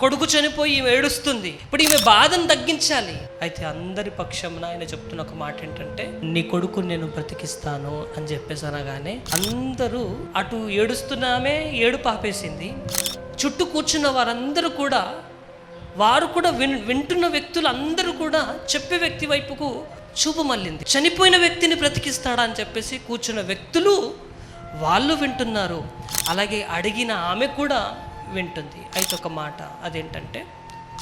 కొడుకు చనిపోయి ఈమె ఏడుస్తుంది. ఇప్పుడు ఈమె బాధను తగ్గించాలి. అయితే అందరి పక్షంన ఆయన చెప్తున్న ఒక మాట ఏంటంటే నీ కొడుకు నేను బ్రతికిస్తాను అని చెప్పేసి అనగానే అందరూ అటు ఏడుస్తున్నామే ఏడు పాపేసింది చుట్టూ కూర్చున్న వారందరూ కూడా వారు కూడా విన్ వింటున్న వ్యక్తులు అందరూ కూడా చెప్పే వ్యక్తి వైపుకు చూపు మళ్ళింది. చనిపోయిన వ్యక్తిని బ్రతికిస్తాడా అని చెప్పేసి కూర్చున్న వ్యక్తులు వాళ్ళు వింటున్నారు. అలాగే అడిగిన ఆమె కూడా వింటుంది. అయితే ఒక మాట అదేంటంటే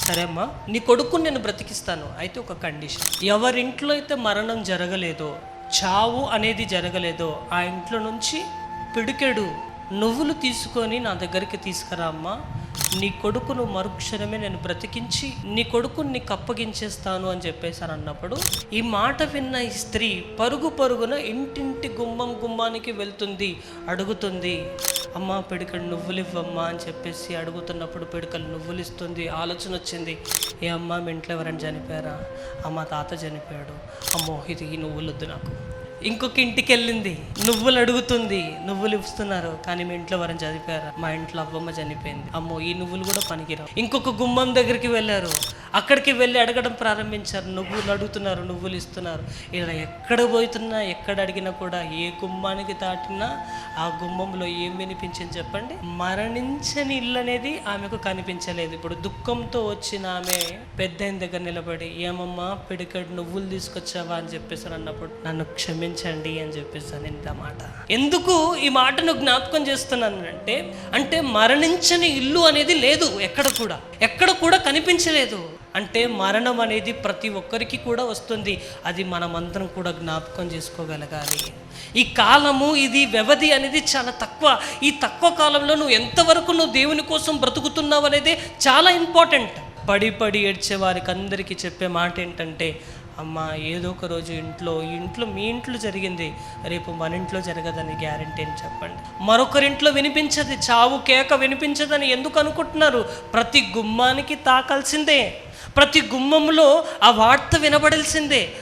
సరే అమ్మా నీ కొడుకుని నేను బ్రతికిస్తాను. అయితే ఒక కండిషన్. ఎవరింట్లో అయితే మరణం జరగలేదో చావు అనేది జరగలేదో ఆ ఇంట్లో నుంచి పిడికెడు నువ్వులు తీసుకొని నా దగ్గరికి తీసుకురా అమ్మా. నీ కొడుకును మరుక్షణమే నేను బ్రతికించి నీ కొడుకుని నీకు అప్పగించేస్తాను అని చెప్పేశాను అన్నప్పుడు ఈ మాట విన్న ఈ స్త్రీ పరుగు పరుగున ఇంటింటి గుమ్మం గుమ్మానికి వెళ్తుంది అడుగుతుంది అమ్మ పిడికలు నువ్వులు ఇవ్వమ్మా అని చెప్పేసి అడుగుతున్నప్పుడు పిడికలు నువ్వులు ఇస్తుంది ఆలోచన వచ్చింది. ఏ అమ్మ మీ ఇంట్లో ఎవరైనా చనిపోయారా? అమ్మ తాత చనిపోయాడు. అమ్మో ఇది ఈ నువ్వులు వద్దు నాకు. ఇంకొక ఇంటికి వెళ్ళింది నువ్వులు అడుగుతుంది నువ్వులు ఇస్తున్నారు కానీ మీ ఇంట్లో ఎవరైనా చదివారు? మా ఇంట్లో అవ్వమ్మ చనిపోయింది. అమ్మో ఈ నువ్వులు కూడా పనికిరావు. ఇంకొక గుమ్మం దగ్గరికి వెళ్ళారు. అక్కడికి వెళ్ళి అడగడం ప్రారంభించారు. నువ్వులు అడుగుతున్నారు నువ్వులు ఇస్తున్నారు ఇలా ఎక్కడ పోతున్నా ఎక్కడ అడిగినా కూడా ఏ గుమ్మానికి దాటినా ఆ గుమ్మంలో ఏం వినిపించింది చెప్పండి? మరణించని ఇల్లు అనేది ఆమెకు కనిపించలేదు. ఇప్పుడు దుఃఖంతో వచ్చిన ఆమె పెద్ద దగ్గర నిలబడి ఏమమ్మా పిడికడు నువ్వులు తీసుకొచ్చావా? అని చెప్పేసి అన్నప్పుడు నన్ను క్షమించండి అని చెప్పేసి అని మాట. ఎందుకు ఈ మాటను జ్ఞాపకం చేస్తున్నానంటే అంటే మరణించని ఇల్లు అనేది లేదు ఎక్కడ కూడా. ఎక్కడ కూడా కనిపించలేదు. అంటే మరణం అనేది ప్రతి ఒక్కరికి కూడా వస్తుంది. అది మనమందరం కూడా జ్ఞాపకం చేసుకోగలగాలి. ఈ కాలము ఇది వ్యవధి అనేది చాలా తక్కువ. ఈ తక్కువ కాలంలో నువ్వు ఎంతవరకు నువ్వు దేవుని కోసం బ్రతుకుతున్నావు అనేది చాలా ఇంపార్టెంట్. పడి పడి ఏడ్చే వారికి అందరికీ చెప్పే మాట ఏంటంటే అమ్మ ఏదో ఒక రోజు ఇంట్లో ఇంట్లో మీ ఇంట్లో జరిగింది. రేపు మన ఇంట్లో జరగదని గ్యారంటీ అని చెప్పండి. మరొకరింట్లో వినిపించదు. చావు కేక వినిపించదని ఎందుకు అనుకుంటున్నారు? ప్రతి గుమ్మానికి తాకాల్సిందే. ప్రతి గుమ్మంలో ఆ వార్త వినబడాల్సిందే.